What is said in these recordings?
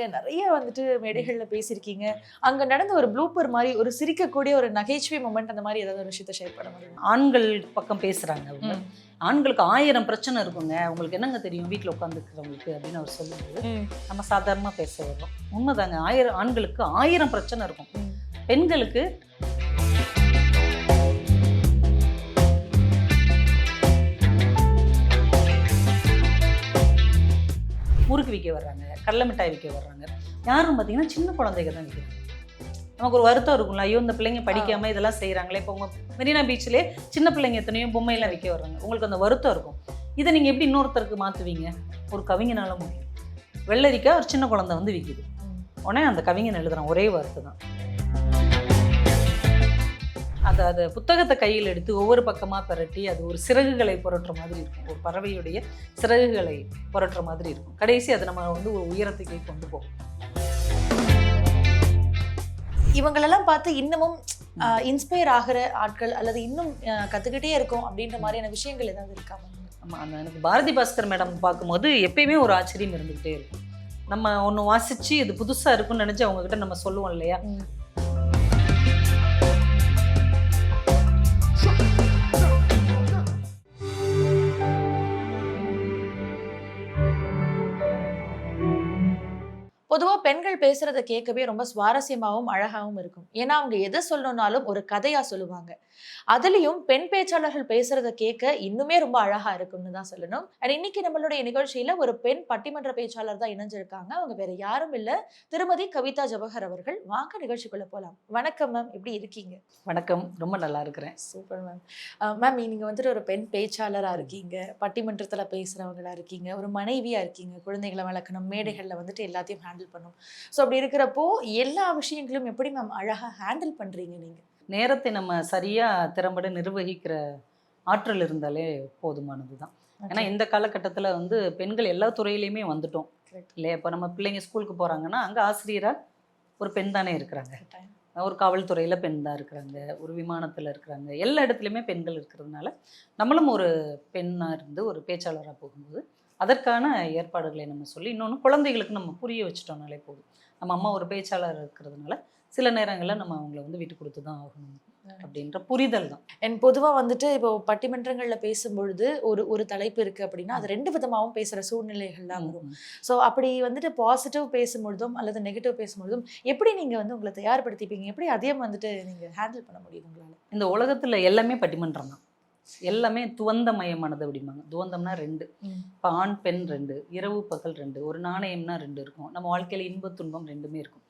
நீங்க நிறைய வந்துட்டு மேடைகள்ல பேசியிருக்கீங்க. அங்க நடந்த ஒரு ப்ளூப்பர் மாதிரி ஒரு சிரிக்கக்கூடிய ஒரு நகைச்சுவை மொமெண்ட் அந்த மாதிரி ஏதாவது ஒரு விஷயத்தை ஷேர் பண்ண முடியுமா? ஆண்கள் பக்கம் ம். ஆண்களுக்கு ஆயிரம் பிரச்சனை இருக்குங்க. உங்களுக்கு என்னங்க தெரியும்? வீட்டில் உட்காந்துருக்கிறவங்களுக்கு அப்படின்னு அவர் சொல்லும்போது நம்ம சாதாரணமாக பேச வர்றோம். உண்மைதாங்க. ஆயிரம் ஆண்களுக்கு ஆயிரம் பிரச்சனை இருக்கும். பெண்களுக்கு முறுக்கு விற்க வர்றாங்க கடல மிட்டாய் விற்க வர்றாங்க. யாரும் பார்த்தீங்கன்னா சின்ன குழந்தைங்க தான் விற்கிறாங்க. நமக்கு ஒரு வருத்தம் இருக்கும்ல ஐயோ இந்த பிள்ளைங்க படிக்காம இதெல்லாம் செய்கிறாங்களே இப்போ உங்க மெரினா பீச்சிலே சின்ன பிள்ளைங்க எத்தனையோ பொம்மையெல்லாம் விற்க வர்றாங்க. உங்களுக்கு அந்த வருத்தம் இருக்கும். இதை நீங்கள் எப்படி இன்னொருத்தருக்கு மாற்றுவீங்க ஒரு கவிஞனால முடியும். வெள்ளரிக்காய் ஒரு சின்ன குழந்தை வந்து விற்கிது. உடனே அந்த கவிஞன் எழுதுறான் ஒரே வார்த்தை தான். அது அது புத்தகத்தை கையில் எடுத்து ஒவ்வொரு பக்கமாக பிரட்டி அது ஒரு சிறகுகளை புரட்டுற மாதிரி இருக்கும். ஒரு பறவையுடைய சிறகுகளை புரட்டுற மாதிரி இருக்கும். கடைசி அதை நம்ம வந்து ஒரு உயரத்துக்கு கொண்டு போகும். இவங்களெல்லாம் பார்த்து இன்னமும் இன்ஸ்பயர் ஆகிற ஆட்கள் அல்லது இன்னும் அஹ், கத்துக்கிட்டே இருக்கோம் அப்படின்ற மாதிரியான விஷயங்கள் ஏதாவது இருக்கா ma'am? ஆமாம் அந்த எனக்கு பாரதி பாஸ்கர் மேடம் பார்க்கும்போது எப்பயுமே ஒரு ஆச்சரியம் இருந்துக்கிட்டே இருக்கும். நம்ம ஒன்று வாசித்து இது புதுசாக இருக்கும்னு நினச்சி அவங்கக்கிட்ட நம்ம சொல்லுவோம் இல்லையா? பொதுவாக பெண்கள் பேசுகிறத கேட்கவே ரொம்ப சுவாரஸ்யமாகவும் அழகாகவும் இருக்கும். ஏன்னா அவங்க எதை சொல்லணும்னாலும் ஒரு கதையாக சொல்லுவாங்க. அதுலயும் பெண் பேச்சாளர்கள் பேசுறத கேட்க இன்னுமே ரொம்ப அழகா இருக்கும்னு தான் சொல்லணும். அண்ட் இன்னைக்கு நம்மளுடைய நிகழ்ச்சியில ஒரு பெண் பட்டிமன்ற பேச்சாளர் தான் இணைஞ்சிருக்காங்க. அவங்க வேற யாரும் இல்ல. திருமதி கவிதா ஜவஹர் அவர்கள் வாங்க நிகழ்ச்சிக்குள்ள போலாம். வணக்கம் மேம் எப்படி இருக்கீங்க? வணக்கம். ரொம்ப நல்லா இருக்கிறேன். சூப்பர் மேம் மேம் நீங்க வந்துட்டு ஒரு பெண் பேச்சாளரா இருக்கீங்க. பட்டிமன்றத்துல பேசுறவங்களா இருக்கீங்க. ஒரு மனைவியா இருக்கீங்க. குழந்தைகளை வளர்க்கணும். மேடைகள்ல வந்துட்டு எல்லாத்தையும் ஹேண்டில் பண்ணணும் ஸோ அப்படி இருக்கிறப்போ எல்லா விஷயங்களும் எப்படி மேம் அழகா ஹேண்டில் பண்றீங்க நீங்க? நேரத்தை நம்ம சரியாக திறம்பட நிர்வகிக்கிற ஆற்றல் இருந்தாலே போதுமானது தான் ஏன்னா இந்த காலகட்டத்தில் வந்து பெண்கள் எல்லா துறையிலையுமே வந்துட்டோம். இல்லையா? இப்போ நம்ம பிள்ளைங்க ஸ்கூலுக்கு போகிறாங்கன்னா அங்கே ஆசிரியராக ஒரு பெண் தானே இருக்கிறாங்க. ஒரு காவல்துறையில் பெண் தான் இருக்கிறாங்க. ஒரு விமானத்தில் இருக்கிறாங்க. எல்லா இடத்துலையுமே பெண்கள் இருக்கிறதுனால நம்மளும் ஒரு பெண்ணாக இருந்து ஒரு பேச்சாளராக போகும்போது அதற்கான ஏற்பாடுகளை நம்ம சொல்லி இன்னொன்று குழந்தைகளுக்கு நம்ம புரிய வச்சுட்டோம்னாலே போதும். நம்ம அம்மா ஒரு பேச்சாளர் இருக்கிறதுனால சில நேரங்களில் நம்ம அவங்கள வந்து விட்டு கொடுத்து தான் ஆகணும் அப்படின்ற புரிதல் தான். அண்ட் பொதுவா வந்துட்டு இப்போ பட்டிமன்றங்கள்ல பேசும்பொழுது ஒரு ஒரு தலைப்பு இருக்கு அப்படின்னா அது ரெண்டு விதமாவும் பேசுற சூழ்நிலைகள்லாம் வரும். ஸோ அப்படி வந்துட்டு பாசிட்டிவ் பேசும்பொழுதும் அல்லது நெகட்டிவ் பேசும்பொழுதும் எப்படி நீங்க வந்து உங்களை தயார்படுத்திப்பீங்க? எப்படி அதையும் வந்துட்டு நீங்க ஹேண்டில் பண்ண முடியும் உங்களால? இந்த உலகத்தில் எல்லாமே பட்டிமன்றம் தான். எல்லாமே துவந்தமயமானது அப்படிம்பாங்க. துவந்தம்னா ரெண்டு. இப்போ ஆண் பெண் ரெண்டு. இரவு பகல் ரெண்டு. ஒரு நாணயம்னா ரெண்டு இருக்கும். நம்ம வாழ்க்கையில் இன்ப துன்பம் ரெண்டுமே இருக்கும்.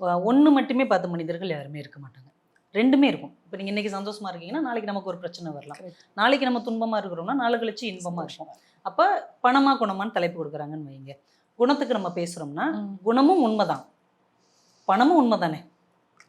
ஒன்று மட்டுமே பார்த்த மனிதர்கள் யாருமே இருக்க மாட்டாங்க. ரெண்டுமே இருக்கும். இப்போ நீங்கள் இன்றைக்கி சந்தோஷமா இருக்கீங்கன்னா நாளைக்கு நமக்கு ஒரு பிரச்சனை வரலாம். நாளைக்கு நம்ம துன்பமாக இருக்கிறோம்னா நாளை கழிச்சு இன்பமாக இருக்கும் அப்போ பணமா குணமான்னு தலைப்பு கொடுக்குறாங்கன்னு வைங்க. குணத்துக்கு நம்ம பேசுகிறோம்னா. குணமும் உண்மைதான். பணமும் உண்மைதானே?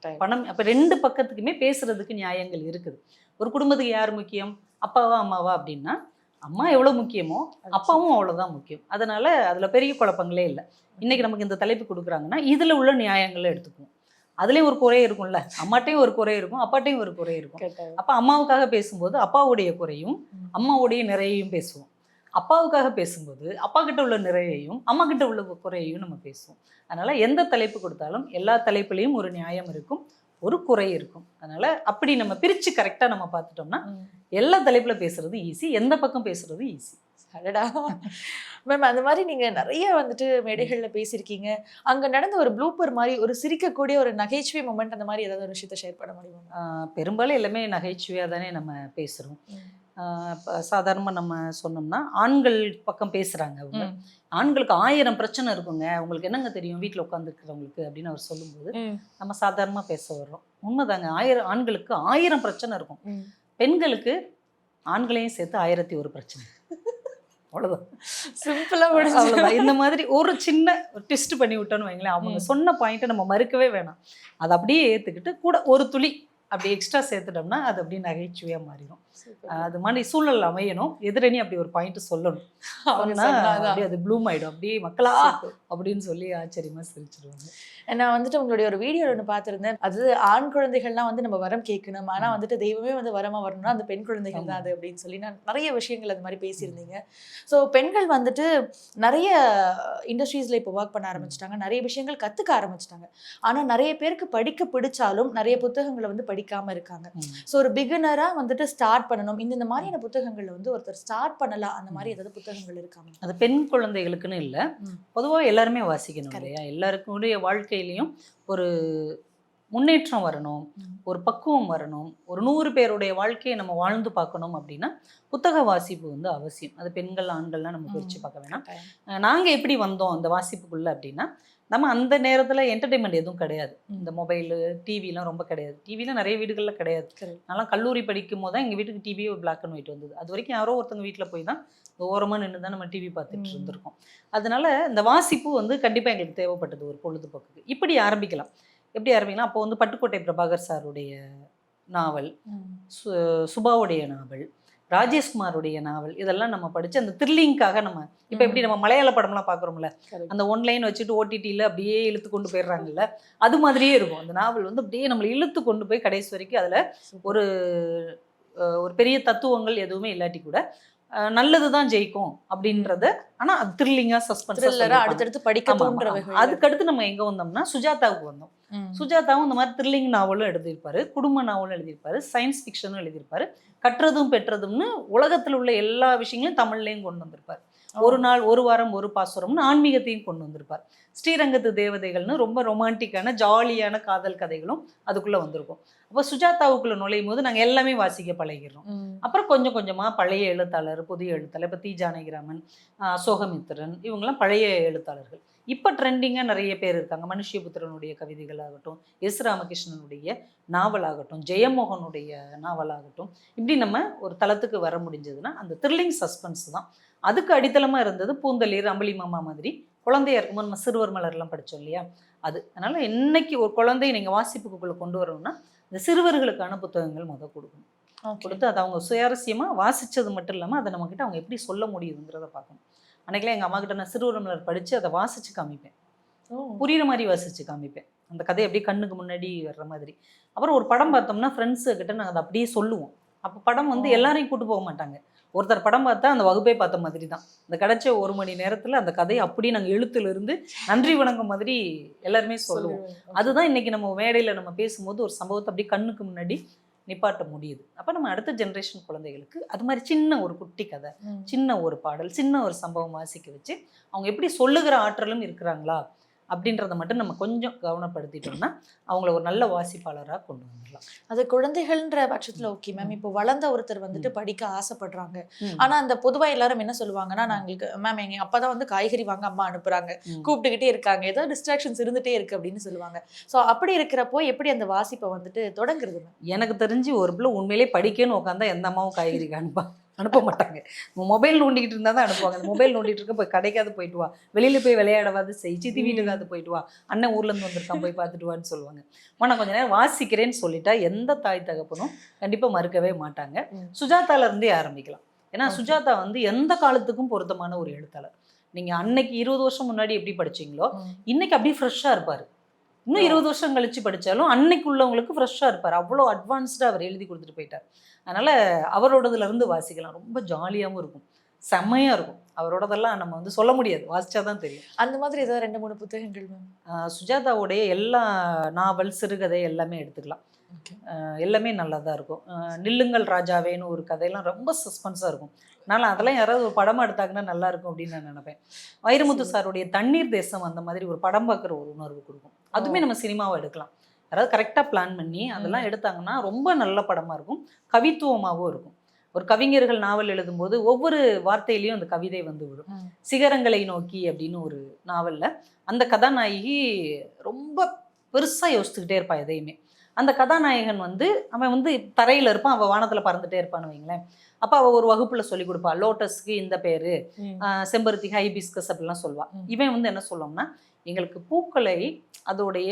Correct. பணம் அப்போ ரெண்டு பக்கத்துக்குமே பேசுறதுக்கு நியாயங்கள் இருக்குது. ஒரு குடும்பத்துக்கு யார் முக்கியம்? அப்பாவா அம்மாவா அப்படின்னா அம்மா எவ்வளோ முக்கியமோ அப்பாவும் அவ்வளோதான் முக்கியம். அதனால அதில் பெரிய குழப்பங்களே இல்லை. இன்னைக்கு நமக்கு இந்த தலைப்பு கொடுக்குறாங்கன்னா இதில் உள்ள நியாயங்களை எடுத்துக்குவோம். அதுலேயும் ஒரு குறை இருக்கும்ல. அம்மாட்டையும் ஒரு குறை இருக்கும் அப்பாட்டையும் ஒரு குறை இருக்கும். அப்போ அம்மாவுக்காக பேசும்போது அப்பாவுடைய குறையும். அம்மாவுடைய நிறையையும் பேசுவோம். அப்பாவுக்காக பேசும்போது அப்பா கிட்ட உள்ள நிறையையும் அம்மா கிட்ட உள்ள குறையையும் நம்ம பேசுவோம். அதனால எந்த தலைப்பு கொடுத்தாலும் எல்லா தலைப்புலையும் ஒரு நியாயம் இருக்கும். ஒரு குறை இருக்கும். அதனால அப்படி நம்ம பிரிச்சு கரெக்டாக நம்ம பார்த்துட்டோம்னா. எல்லா தலைப்புல பேசுறது ஈஸி எந்த பக்கம் பேசுறது ஈஸி அடடா. மேம் அந்த மாதிரி நீங்க நிறைய வந்துட்டு மேடைகள்ல பேசியிருக்கீங்க. அங்க நடந்த ஒரு ப்ளூப்பர் மாதிரி ஒரு சிரிக்கக்கூடிய ஒரு நகைச்சுவை மொமெண்ட் அந்த மாதிரி ஏதாவது ஒரு விஷயத்தை ஷேர் பண்ண முடியுமா? பெரும்பாலும் எல்லாமே நகைச்சுவையாக தானே நம்ம பேசுகிறோம். சாதாரணமாக நம்ம சொன்னோம்னா ஆண்கள் பக்கம் பேசுகிறாங்க அவங்க. ஆண்களுக்கு ஆயிரம் பிரச்சனை இருக்குங்க. உங்களுக்கு என்னங்க தெரியும் வீட்டில் உட்காந்துருக்கிறவங்களுக்கு அப்படின்னு அவர் சொல்லும்போது. நம்ம சாதாரணமாக பேச வர்றோம். உண்மைதாங்க. ஆயிரம் ஆண்களுக்கு ஆயிரம் பிரச்சனை இருக்கும். பெண்களுக்கு ஆண்களையும் சேர்த்து ஆயிரத்தி ஒரு பிரச்சனை. அவ்வளோதான் சிம்பிளா முடிஞ்சு. அவ்வளோதான் இந்த மாதிரி ஒரு சின்ன ட்விஸ்ட் பண்ணி விட்டோன்னு வைங்களேன். அவங்க. சொன்ன பாயிண்ட்டை நம்ம மறுக்கவே வேணாம். அதை அப்படியே ஏற்றுக்கிட்டு கூட ஒரு துளி அப்படி எக்ஸ்ட்ரா சேர்த்துட்டோம்னா அது அப்படியே நகைச்சுவையா மாறிடும். அது மாதிரி சூழல் அமையணும். எதிரணி அப்படி ஒரு பாயிண்ட் சொல்லணும். அப்படியே அது ப்ளூம் ஆயிடும். அப்படியே மக்களா. அப்படின்னு சொல்லி ஆச்சரியமா சிரிச்சிருவாங்க. நான் வந்துட்டு உங்களுடைய ஒரு வீடியோ ஒன்று பார்த்திருந்தேன். அது ஆண் குழந்தைகள்லாம் வந்து நம்ம வரம் கேட்கணும். ஆனா வந்துட்டு தெய்வமே வந்து வரமா வரணும்னா அந்த பெண் குழந்தைகள் தான் அது அப்படின்னு சொல்லி நான் நிறைய விஷயங்கள் அது மாதிரி பேசியிருந்தீங்க. ஸோ பெண்கள் வந்துட்டு நிறைய இண்டஸ்ட்ரீஸ்ல இப்போ ஒர்க் பண்ண ஆரம்பிச்சிட்டாங்க. நிறைய விஷயங்கள் கத்துக்க ஆரம்பிச்சிட்டாங்க. ஆனா நிறைய பேருக்கு படிக்க பிடிச்சாலும் நிறைய புத்தகங்களை வந்து படிக்காம இருக்காங்க. ஸோ ஒரு பிகினரா வந்துட்டு ஸ்டார்ட் பண்ணணும் இந்த இந்த மாதிரியான புத்தகங்கள்ல வந்து ஒருத்தர் ஸ்டார்ட் பண்ணலாம் அந்த மாதிரி ஏதாவது புத்தகங்கள் இருக்காங்க அது பெண் குழந்தைகளுக்குன்னு இல்லை ம். பொதுவா எல்லாருமே வாசிக்கணும். இல்லையா எல்லாருக்குடைய வாழ்க்கையிலையும் ஒரு முன்னேற்றம் வரணும். ஒரு பக்குவம் வரணும் ஒரு நூறு பேருடைய வாழ்க்கையை நம்ம வாழ்ந்து பார்க்கணும் அப்படின்னா புத்தக வாசிப்பு வந்து அவசியம் அது பெண்கள் ஆண்கள்லாம் நம்ம பிரித்து. பார்க்க வேணாம் அஹ் நாங்க எப்படி வந்தோம் அந்த வாசிப்புக்குள்ள அப்படின்னா நம்ம அந்த நேரத்துல என்டர்டைன்மெண்ட் எதுவும் கிடையாது. இந்த மொபைலு டிவிலாம் ரொம்ப கிடையாது டிவிலாம் நிறைய வீடுகள்ல கிடையாது. நான்லாம் கல்லூரி படிக்கும் போது தான் எங்கள் வீட்டுக்கு டிவி பிளாக் அண்ட் ஒயிட் வந்தது அது வரைக்கும் யாரோ ஒருத்தவங்க வீட்டில் போய் தான் ஓரமாக நின்று தான் நம்ம டிவி பார்த்துட்டு. இருந்திருக்கோம் அதனால இந்த வாசிப்பு வந்து கண்டிப்பாக எங்களுக்கு தேவைப்பட்டது ஒரு பொழுதுபோக்குக்கு இப்படி ஆரம்பிக்கலாம் எப்படி ஆரம்பிக்கலாம் அப்போ வந்து பட்டுக்கோட்டை பிரபாகர் சாருடைய நாவல். சு- சுபாவுடைய நாவல் ராஜேஷ்குமாருடைய நாவல் இதெல்லாம் நம்ம படிச்சு அந்த த்ரில்லிங்காக நம்ம இப்போ எப்படி நம்ம மலையாள படம்லாம் பார்க்குறோம்ல Correct. அந்த ஒன்லைன் வச்சுட்டு ஓடிடியில் அப்படியே இழுத்து கொண்டு போயிடுறாங்கல்ல அது மாதிரியே இருக்கும். அந்த நாவல் வந்து அப்படியே நம்மளை இழுத்து கொண்டு போய் கடைசி வரைக்கும் அதில் ஒரு ஒரு பெரிய தத்துவங்கள் எதுவுமே இல்லாட்டி கூட நல்லது தான் ஜெயிக்கும் அப்படின்றத. ஆனால் அது த்ரில்லிங்காக த்ரில்லரா சஸ்பென்ஸ் அடுத்தடுத்து படிக்க. அதுக்கடுத்து நம்ம எங்கே வந்தோம்னா சுஜாதாவுக்கு வந்தோம். சுஜாதாவும் இந்த மாதிரி த்ரில்லிங் நாவலும் எழுதியிருப்பாரு குடும்ப நாவலும் எழுதியிருப்பாரு சயின்ஸ் ஃபிக்ஷனும் எழுதியிருப்பாரு. கற்றதும் பெற்றதும்னு உலகத்தில் உள்ள எல்லா விஷயங்களையும் தமிழ்லையும் கொண்டு வந்திருப்பார். ஒரு நாள் ஒரு வாரம் ஒரு பாசுரம்னு ஆன்மீகத்தையும் கொண்டு வந்திருப்பார். ஸ்ரீரங்கத்து தேவதைகள்னு ரொம்ப ரொமான்டிக்கான ஜாலியான காதல் கதைகளும் அதுக்குள்ள வந்திருக்கும். அப்போ சுஜாதாவுக்குள்ள நுழையும் போது நாங்கள் எல்லாமே வாசிக்க பழகிடுறோம். ம். அப்புறம் கொஞ்சம் கொஞ்சமாக பழைய எழுத்தாளர் புதிய எழுத்தாளர் இப்போ தி ஜானகிராமன் ஆஹ் அசோகமித்திரன் இவங்கெல்லாம் பழைய எழுத்தாளர்கள். இப்போ ட்ரெண்டிங்காக நிறைய பேர் இருக்காங்க. மனுஷ்யபுத்திரனுடைய கவிதைகள் ஆகட்டும் எஸ். ராமகிருஷ்ணனுடைய நாவலாகட்டும் ஜெயமோகனுடைய நாவலாகட்டும் இப்படி நம்ம ஒரு தளத்துக்கு வர முடிஞ்சதுன்னா அந்த த்ரில்லிங் சஸ்பென்ஸ் தான். அதுக்கு அடித்தளமாக இருந்தது பூந்தளிர் அம்பளி மாமா மாதிரி குழந்தையா இருக்கும்போது நம்ம சிறுவர் மலர்லாம் படித்தோம் இல்லையா? அது. அதனால இன்னைக்கு ஒரு குழந்தையை நீங்கள் வாசிப்புக்குள்ளே கொண்டு வரணும்னா இந்த சிறுவர்களுக்கான புத்தகங்கள் முத கொடுக்கணும். கொடுத்து அதை அவங்க சுயாரஸ்யமாக வாசிச்சது மட்டும் இல்லாமல் அதை நம்மக்கிட்ட அவங்க எப்படி சொல்ல முடியுதுங்கிறத பார்க்கணும். அன்னைக்கெல்லாம் எங்கள் அம்மா கிட்ட நான் சிறுவர் மலர் படித்து அதை வாசித்து காமிப்பேன். ஓ. புரியுற மாதிரி வாசித்து காமிப்பேன். அந்த கதையை அப்படியே கண்ணுக்கு முன்னாடி வர்ற மாதிரி. அப்புறம் ஒரு படம் பார்த்தோம்னா ஃப்ரெண்ட்ஸு கிட்ட நாங்கள் அதை அப்படியே சொல்லுவோம். அப்போ படம் வந்து. எல்லாரையும் கூட்டு போக மாட்டாங்க. ஒருத்தர் படம் பார்த்தா அந்த வகுப்பே பார்த்த மாதிரி தான். அந்த கிடைச்ச ஒரு மணி நேரத்தில் அந்த கதையை அப்படியே நாங்கள் எழுத்துல இருந்து நன்றி வணக்கம் மாதிரி எல்லாருமே சொல்லுவோம். அதுதான் இன்னைக்கு நம்ம மேடையில் நம்ம பேசும்போது ஒரு சம்பவத்தை அப்படியே கண்ணுக்கு முன்னாடி நிப்பாட்ட முடியுது அப்போ நம்ம அடுத்த ஜென்ரேஷன் குழந்தைகளுக்கு அது மாதிரி சின்ன ஒரு குட்டி கதை. சின்ன ஒரு பாடல் சின்ன ஒரு சம்பவம் வாசிக்க வச்சு அவங்க எப்படி சொல்லுகிற ஆற்றலும் இருக்கிறாங்களா அப்படின்றத மட்டும் நம்ம கொஞ்சம் கவனப்படுத்திட்டோம்னா அவங்கள ஒரு நல்ல வாசிப்பாளராக கொண்டு வந்துடலாம். அது குழந்தைகள்ன்ற பட்சத்துல ஓகே மேம் இப்போ வளர்ந்த ஒருத்தர் வந்துட்டு படிக்க ஆசைப்படுறாங்க. ம். ஆனா அந்த பொதுவா எல்லாரும் என்ன சொல்லுவாங்கன்னா நாங்களுக்கு மேம் எங்க அப்பதான் வந்து காய்கறி வாங்க அம்மா அனுப்புறாங்க. ம். கூப்பிட்டுக்கிட்டே இருக்காங்க. ஏதோ டிஸ்ட்ராக்ஷன்ஸ் இருந்துட்டே இருக்கு அப்படின்னு சொல்லுவாங்க. சோ அப்படி இருக்கிறப்போ எப்படி அந்த வாசிப்பை வந்துட்டு தொடங்குறது எனக்கு தெரிஞ்சு ஒரு பிள்ளை உண்மையிலே படிக்கன்னு உட்காந்தா எந்த அம்மாவும் காய்கறி அனுப்பா. அனுப்ப மாட்டாங்க. மொபைல் நோண்டிக்கிட்டு இருந்தால் தான் அனுப்புவாங்க. மொபைல் நோண்டிட்டு இருக்க போய் கடைக்காவது போயிட்டு வா. வெளியில போய் விளையாடவாது செய். சித்தி வீட்டுக்காவது போயிட்டு வா. அண்ணன் ஊர்ல இருந்து வந்திருக்கான் போய் பார்த்துட்டு வான்னு சொல்லுவாங்க. அம்மா நான் கொஞ்ச நேரம் வாசிக்கிறேன்னு சொல்லிட்டா எந்த தாய் தகப்பனும் கண்டிப்பா மறுக்கவே மாட்டாங்க. ம். சுஜாதால இருந்தே ஆரம்பிக்கலாம். ஏன்னா. சுஜாதா வந்து எந்த காலத்துக்கும் பொருத்தமான ஒரு எழுத்தாளர். நீங்க அன்னைக்கு இருபது வருஷம் முன்னாடி எப்படி படிச்சீங்களோ இன்னைக்கு அப்படியே ஃப்ரெஷ்ஷாக இருப்பார். இன்னும். இருபது வருஷம் கழிச்சு படிச்சாலும் அன்னைக்கு உள்ளவங்களுக்கு ஃப்ரெஷ்ஷாக இருப்பார். அவ்வளோ அட்வான்ஸ்டாக அவர் எழுதி கொடுத்துட்டு போயிட்டார். அதனால அவரோடதுல இருந்து வாசிக்கலாம். ரொம்ப ஜாலியாகவும் இருக்கும். செம்மையா இருக்கும். அவரோடதெல்லாம் நம்ம வந்து சொல்ல முடியாது. வாசிச்சா தான் தெரியும். அந்த மாதிரி ஏதாவது ரெண்டு மூணு புத்தகங்கள் மேம் சுஜாதாவுடைய எல்லா நாவல் சிறுகதை எல்லாமே எடுத்துக்கலாம். எல்லாமே நல்லா தான் இருக்கும் நில்லுங்கள் ராஜாவேன்னு ஒரு கதையெல்லாம் ரொம்ப சஸ்பென்ஸாக இருக்கும். அதனால அதெல்லாம் யாராவது ஒரு படமா எடுத்தாங்கன்னா நல்லா இருக்கும் அப்படின்னு நான் நினைப்பேன். வைரமுத்து சரி. சாருடைய தண்ணீர் தேசம் அந்த மாதிரி ஒரு படம் பார்க்குற ஒரு உணர்வு கொடுக்கும். அதுவுமே. நம்ம சினிமாவை எடுக்கலாம். யாராவது கரெக்டாக பிளான் பண்ணி அதெல்லாம் எடுத்தாங்கன்னா ரொம்ப நல்ல படமாக இருக்கும். கவித்துவமாகவும் இருக்கும். ஒரு கவிஞர்கள் நாவல் எழுதும்போது ஒவ்வொரு வார்த்தையிலையும் அந்த கவிதை வந்து விடும். சிகரங்களை நோக்கி அப்படின்னு ஒரு நாவல்ல அந்த கதாநாயகி ரொம்ப பெருசா யோசிச்சுக்கிட்டே இருப்பா எதையுமே. அந்த கதாநாயகன் வந்து அவன் வந்து தரையில இருப்பான் அவன் வானத்துல பறந்துட்டே இருப்பான்னு வைங்களேன். அப்ப அவ ஒரு வகுப்புல சொல்லி கொடுப்பா. லோட்டஸ்க்கு இந்த பேரு செம்பருத்தி ஹைபிஸ்கஸ் அப்படிலாம் சொல்லுவா. ம். இவன் வந்து என்ன சொல்லுவோம்னா எங்களுக்கு பூக்களை அதோடைய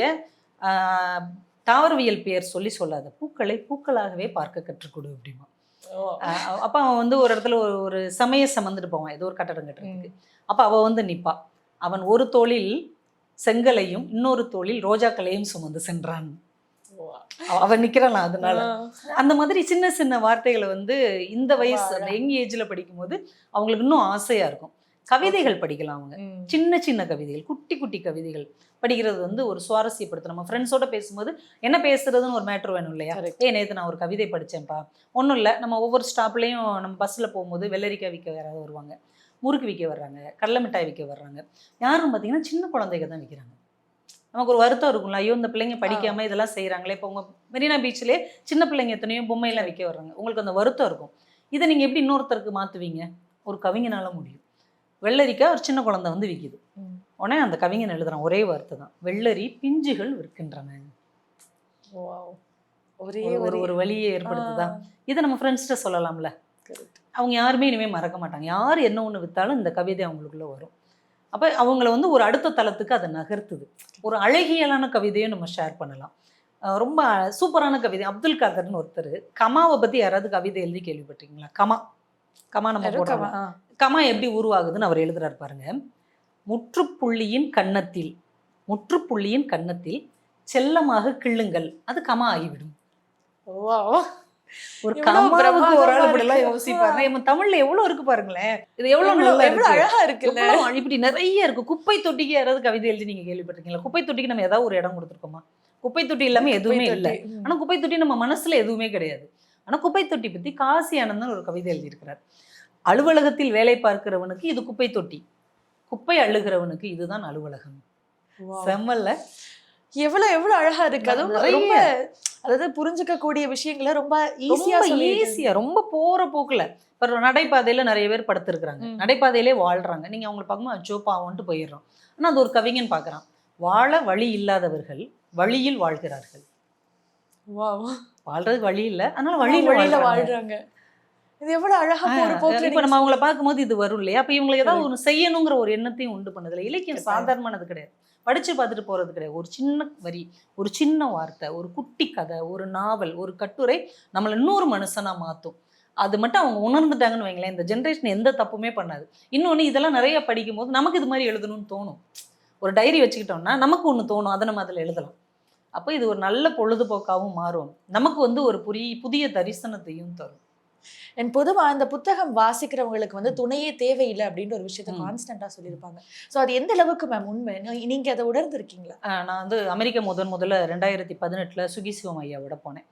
தாவரவியல் பெயர் சொல்லி சொல்லாத. பூக்களை பூக்களாகவே பார்க்க கற்றுக்கொடு அப்படிமா அப்ப அவன் வந்து ஒரு இடத்துல ஒரு ஒரு சமய சமந்துட்டு போவான். ஏதோ ஒரு கட்டடம் கட்டுறதுக்கு. அப்ப அவ வந்து நிப்பா. அவன் ஒரு தோளில் செங்கலையும் இன்னொரு தோளில் ரோஜாக்களையும் சுமந்து சென்றான். அவன் நிக்கிறான் அதனால. அந்த மாதிரி சின்ன சின்ன வார்த்தைகளை வந்து இந்த வயசு அந்த யங் ஏஜ்ல படிக்கும்போது அவங்களுக்கு இன்னும் ஆசையா இருக்கும். கவிதைகள் படிக்கலாம் அவங்க. சின்ன சின்ன கவிதைகள் குட்டி குட்டி கவிதைகள். படிக்கிறது வந்து ஒரு சுவாரஸ்யப்படுத்தும். நம்ம ஃப்ரெண்ட்ஸோட பேசும்போது என்ன பேசுறதுன்னு ஒரு மேட்ரு வேணும் இல்லையா. ஏ நேற்று நான் ஒரு கவிதை படித்தேன்ப்பா ஒன்றும் இல்லை நம்ம ஒவ்வொரு ஸ்டாப்லேயும் நம்ம பஸ்ஸில் போகும்போது வெள்ளரிக்காய் விற்க யாராவது வருவாங்க. முறுக்கு விற்க வர்றாங்க. கடலை மிட்டாய் விற்க வர்றாங்க. யாரும் பார்த்தீங்கன்னா சின்ன குழந்தைங்க தான் விற்கிறாங்க நமக்கு ஒரு வருத்தம் இருக்கும்ல ஐயோ இந்த பிள்ளைங்க படிக்காம இதெல்லாம் செய்கிறாங்களே இப்போ உங்கள் மெரினா பீச்சிலே சின்ன பிள்ளைங்க எத்தனையோ பொம்மையெல்லாம் விற்க வர்றாங்க. உங்களுக்கு அந்த வருத்தம் இருக்கும். இதை நீங்கள் எப்படி இன்னொருத்தருக்கு மாற்றுவீங்க ஒரு கவிஞனால முடியும். வெள்ளரிக்காய் ஒரு சின்ன குழந்தை வந்து விற்கிது உடனே அந்த கவிஞன் எழுதுறான் ஒரே வார்த்தை தான். வெள்ளரி பிஞ்சுகள் விற்கின்றன. ஒரே ஒரு- ஒரு ஒரு வழியை ஏற்படுத்துதா இதை நம்ம ஃப்ரெண்ட்ஸ்கிட்ட சொல்லலாம்ல. அவங்க யாருமே இனிமேல் மறக்க மாட்டாங்க. யார் என்ன ஒன்று வித்தாலும் இந்த கவிதை அவங்களுக்குள்ள வரும். அப்போ அவங்கள வந்து ஒரு அடுத்த தளத்துக்கு அதை நகர்த்துது. ஒரு அழகியலான கவிதையும் நம்ம ஷேர் பண்ணலாம். ரொம்ப சூப்பரான கவிதை. அப்துல் காதர்னு ஒருத்தர் கமாவை பற்றி யாராவது கவிதை எழுதி கேள்விப்பட்டிருக்கீங்களா? கமா. கமா நம்ம போடுறோம் கமா. எப்படி உருவாகுதுன்னு அவர் எழுதுறாரு பாருங்க. முற்றுப்புள்ளியின் கன்னத்தில் முற்றுப்புள்ளியின் கன்னத்தில் செல்லமாக கிள்ளுங்கள். அது கமா ஆகிவிடும். ஒரு கமாவுக்கு ஒரு ஆள் இப்படி எல்லாம். யோசிப்பாரு நம்ம தமிழ்ல எவ்வளவு இருக்கு பாருங்களேன். இது எவ்வளவு எவ்வளவு அழகா இருக்குல்ல? இப்படி நிறைய இருக்கு. குப்பை தொட்டிக்கு யாராவது கவிதை எழுதி நீங்க கேள்விப்பட்டிருக்கீங்களா? குப்பை தொட்டிக்கு நம்ம ஏதாவது ஒரு இடம் கொடுத்துருக்கோமா? குப்பை தொட்டி இல்லாம எதுவுமே இல்ல. ஆனா குப்பை தொட்டி நம்ம மனசுல எதுவுமே கிடையாது. ஆனா குப்பை தொட்டி பத்தி காசி ஆனந்தன் ஒரு கவிதை எழுதியிருக்கிறார். அலுவலகத்தில் வேலை பார்க்கிறவனுக்கு இது குப்பை தொட்டி. குப்பை அள்ளுகிறவனுக்கு இதுதான் அலுவலகம். செம்மல்ல. எவ்வளவு எவ்வளவு அழகா இருக்கு. அதுவும். ரொம்ப அதாவது புரிஞ்சுக்க கூடிய விஷயங்களை ரொம்ப ஈஸியா ஈஸியா ரொம்ப போற போக்குல. இப்போ நடைபாதையில நிறைய பேர் படுத்திருக்கிறாங்க. நடைபாதையிலே வாழ்றாங்க. நீங்க அவங்களை பார்க்கும்போது அச்சோ பாவம்ட்டு போயிடுறோம். ஆனா அது ஒரு கவிஞன் பார்க்கறான். வாழ வழி இல்லாதவர்கள் வழியில் வாழ்கிறார்கள். வாழ்றதுக்கு வழி இல்ல. அதனால வழியில வழியில வாழ்றாங்க. இது எவ்வளவு அழகா போற போக்குல இப்போ நம்ம அவங்கள பார்க்கும்போது இது வரும் இல்லையா? அப்ப இவங்களுக்கு ஏதாவது ஒன்று செய்யணுங்கிற ஒரு எண்ணத்தையும் உண்டு பண்ணுதுல இலக்கியம். சாதாரணமானது கிடையாது. படிச்சு பார்த்துட்டு போறது கிடையாது. ஒரு சின்ன வரி ஒரு சின்ன வார்த்தை ஒரு குட்டி கதை ஒரு நாவல் ஒரு கட்டுரை நம்மளை இன்னொரு மனுஷனா மாற்றும் அது மட்டும் அவங்க உணர்ந்துட்டாங்கன்னு வைங்களேன் இந்த ஜென்ரேஷன் எந்த தப்புமே பண்ணாது. இன்னொன்று இதெல்லாம் நிறைய படிக்கும் போது நமக்கு இது மாதிரி எழுதணும்னு தோணும். ஒரு டைரி வச்சுக்கிட்டோம்னா நமக்கு ஒன்று தோணும் அதை நம்ம அதில் எழுதலாம். அப்போ இது ஒரு நல்ல பொழுதுபோக்காகவும் மாறும். நமக்கு வந்து ஒரு புரிய புதிய தரிசனத்தையும் தரும். என் பொதுவா இந்த புத்தகம் வாசிக்கிறவங்களுக்கு வந்து துணையே தேவையில்லை அப்படின்ற ஒரு விஷயத்த ம். கான்ஸ்டன்டா சொல்லியிருப்பாங்க. சோ அது எந்த அளவுக்கு மேம் உண்மை? நீ- நீங்க அதை உணர்ந்திருக்கீங்களா? நான் வந்து அமெரிக்கா முதன் முதல்ல ரெண்டாயிரத்தி பதினெட்டில் சுகிசிவம் ஐயாவோட போனேன்.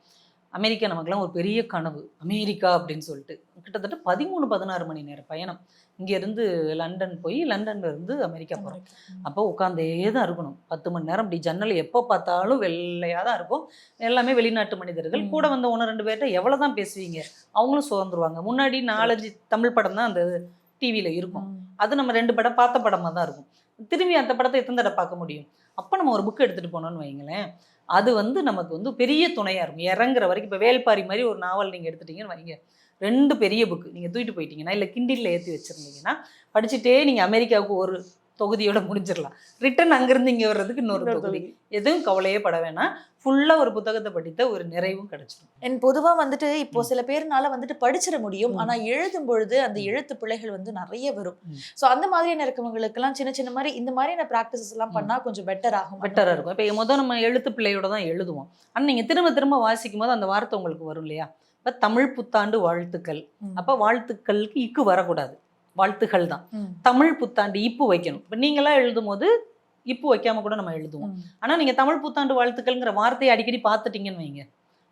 அமெரிக்கா நமக்குலாம் ஒரு பெரிய கனவு. அமெரிக்கா அப்படின்னு சொல்லிட்டு. கிட்டத்தட்ட பதிமூணு பதினாறு மணி நேரம் பயணம். இங்கேருந்து லண்டன் போய் லண்டன்ல இருந்து அமெரிக்கா போகிறோம் அப்போ உட்காந்தே தான் இருக்கணும். பத்து மணி நேரம் இப்படி ஜன்னல் எப்போ பார்த்தாலும் வெள்ளையாக தான் இருக்கும். எல்லாமே வெளிநாட்டு மனிதர்கள். கூட வந்த ஒன்று ரெண்டு பேர்கிட்ட எவ்வளோ தான் பேசுவீங்க? அவங்களும் சுதந்துருவாங்க. முன்னாடி நாலஞ்சு தமிழ் படம் தான் அந்த டிவியில் இருக்கும். அது நம்ம ரெண்டு படம் பார்த்த படமாக தான் இருக்கும். திரும்பி அந்த படத்தை எத்தனை தடவை பார்க்க முடியும்? அப்போ நம்ம ஒரு புக் எடுத்துகிட்டு போனோம்னு வைங்களேன். அது வந்து நமக்கு வந்து பெரிய துணையாக இருக்கும். இறங்குற வரைக்கும் இப்போ வேல்பாரி மாதிரி ஒரு நாவல் நீங்கள் எடுத்துட்டீங்கன்னு வைங்க. ரெண்டு பெரிய புக்கு நீங்கள் தூக்கிட்டு போயிட்டீங்கன்னா இல்லை கிண்டிலில் ஏற்றி வச்சுருந்தீங்கன்னா படிச்சுட்டே நீங்கள் அமெரிக்காவுக்கு ஒரு தொகுதியோட முடிஞ்சிடலாம். ரிட்டன் அங்கேருந்து இங்கே வர்றதுக்கு இன்னொரு தொகுதி. எதுவும் கவலையே பட வேணாம். ஃபுல்லாக ஒரு புத்தகத்தை படித்த ஒரு நிறைவும் கிடைச்சிடும். என் பொதுவா வந்துட்டு இப்போ. சில பேர்னால வந்துட்டு படிச்சிட முடியும். ம். ஆனா எழுதும் பொழுது அந்த. எழுத்து பிழைகள் வந்து நிறைய வரும். சோ அந்த மாதிரியான இருக்கவங்களுக்கு எல்லாம் சின்ன சின்ன மாதிரி இந்த மாதிரியான பிராக்டிசஸ் எல்லாம் பண்ணா கொஞ்சம் பெட்டர் ஆகும். பெட்டராக இருக்கும். இப்போ முதல் நம்ம எழுத்து பிள்ளையோட தான் எழுதுவோம். ஆனால் நீங்கள் திரும்ப திரும்ப வாசிக்கும் போது அந்த வார்த்தை உங்களுக்கு வரும் இல்லையா? இப்போ தமிழ் புத்தாண்டு வாழ்த்துக்கள். அப்போ வாழ்த்துக்களுக்கு இக்கு வரக்கூடாது வாழ்த்துகள் தான். தமிழ் புத்தாண்டு இப்பு வைக்கணும் இப்போ நீங்களாம் எழுதும் போது இப்பு வைக்காம கூட நம்ம எழுதுவோம். ஆனால் நீங்கள் தமிழ் புத்தாண்டு வாழ்த்துக்கள்ங்கிற வார்த்தையை அடிக்கடி பார்த்துட்டீங்கன்னு வைங்க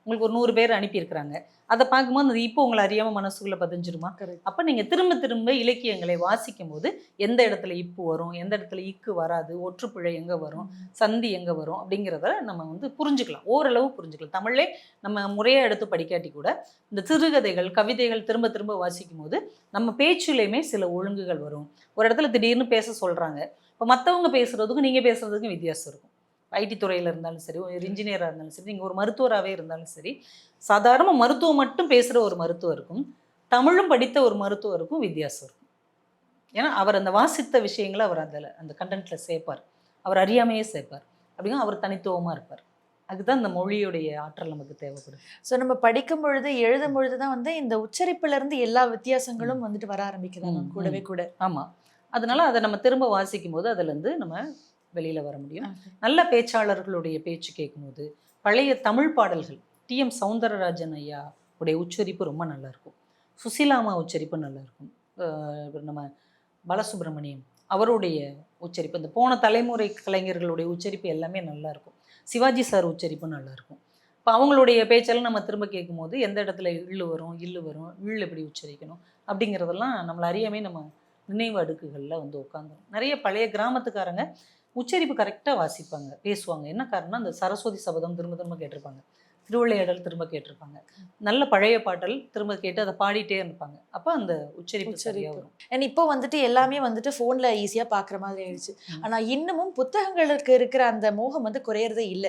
உங்களுக்கு ஒரு நூறு பேர் அனுப்பியிருக்கிறாங்க. அதை பார்க்கும்போது அந்த இப்போ உங்களை அறியாமல் மனசுக்குள்ளே பதிஞ்சிருமா. அப்போ நீங்கள் திரும்ப திரும்ப இலக்கியங்களை வாசிக்கும் போது எந்த இடத்துல இப்பு வரும் எந்த இடத்துல இக்கு வராது ஒற்றுப்பிழை எங்கே வரும் சந்தி எங்கே வரும் அப்படிங்கிறத நம்ம வந்து புரிஞ்சுக்கலாம். ஓரளவு புரிஞ்சுக்கலாம். தமிழ்லே நம்ம முறையாக எடுத்து படிக்காட்டி கூட இந்த சிறுகதைகள் கவிதைகள் திரும்ப திரும்ப வாசிக்கும் போது நம்ம பேச்சுலையுமே சில ஒழுங்குகள் வரும். ஒரு இடத்துல திடீர்னு பேச சொல்கிறாங்க இப்போ மற்றவங்க பேசுகிறதுக்கும் நீங்கள் பேசுகிறதுக்கும் வித்தியாசம் இருக்கும். ஐடி துறையில் இருந்தாலும் சரி ஒரு இன்ஜினியராக இருந்தாலும் சரி நீங்கள் ஒரு மருத்துவராகவே இருந்தாலும் சரி சாதாரண மருத்துவம் மட்டும் பேசுகிற ஒரு மருத்துவருக்கும் தமிழும் படித்த ஒரு மருத்துவருக்கும் வித்தியாசம் இருக்கும். ஏன்னா அவர் அந்த வாசித்த விஷயங்களை அவர் அதில் அந்த கண்டென்ட்டில் சேர்ப்பார். அவர் அறியாமையே சேர்ப்பார். அப்படின்னா அவர் தனித்துவமாக இருப்பார். அதுதான் இந்த மொழியுடைய ஆற்றல் நமக்கு தேவைப்படுது. ஸோ நம்ம படிக்கும் பொழுது எழுதும் பொழுது தான் வந்து இந்த உச்சரிப்புல இருந்து எல்லா வித்தியாசங்களும் வந்துட்டு வர மேம் கூடவே கூட. ஆமா. அதனால அதை நம்ம திரும்ப வாசிக்கும் போது அதுல இருந்து நம்ம வெளியில வர முடியும். நல்ல பேச்சாளர்களுடைய பேச்சு கேட்கும்போது பழைய தமிழ் பாடல்கள் டி. எம். சவுந்தரராஜன் ஐயா உடைய உச்சரிப்பு ரொம்ப நல்லா இருக்கும். சுசீலாமா உச்சரிப்பு நல்லா இருக்கும். அஹ் இப்ப நம்ம பாலசுப்ரமணியம் அவருடைய உச்சரிப்பு இந்த போன தலைமுறை கலைஞர்களுடைய உச்சரிப்பு எல்லாமே நல்லா இருக்கும். சிவாஜி சார் உச்சரிப்பு நல்லா இருக்கும். இப்போ அவங்களுடைய பேச்செல்லாம் நம்ம திரும்ப கேட்கும்போது எந்த இடத்துல இள்ளு வரும் இல்லு வரும் இள் எப்படி உச்சரிக்கணும் அப்படிங்கிறதெல்லாம் நம்மளை அறியாமே நம்ம நினைவு அடுக்குகளில் வந்து உட்காந்துரும் நிறைய பழைய கிராமத்துக்காரங்க உச்சரிப்பு கரெக்டாக வாசிப்பாங்க பேசுவாங்க. என்ன காரணம்னா அந்த சரஸ்வதி சபதம் திரும்ப திரும்ப கேட்டிருப்பாங்க. திருவிளையாடல் திரும்ப கேட்டிருப்பாங்க நல்ல பழைய பாட்டல் திரும்ப கேட்டு அதை பாடிட்டே இருப்பாங்க அப்போ அந்த உச்சரிப்பு சரியா உச்சரிப்பு. வரும் அண்ட் இப்போ வந்துட்டு எல்லாமே வந்துட்டு ஃபோன்ல ஈஸியா பாக்குற மாதிரி ஆயிடுச்சு ம். ஆனா இன்னமும் புத்தகங்களுக்கு இருக்கிற அந்த மோகம் வந்து குறையறதே இல்ல.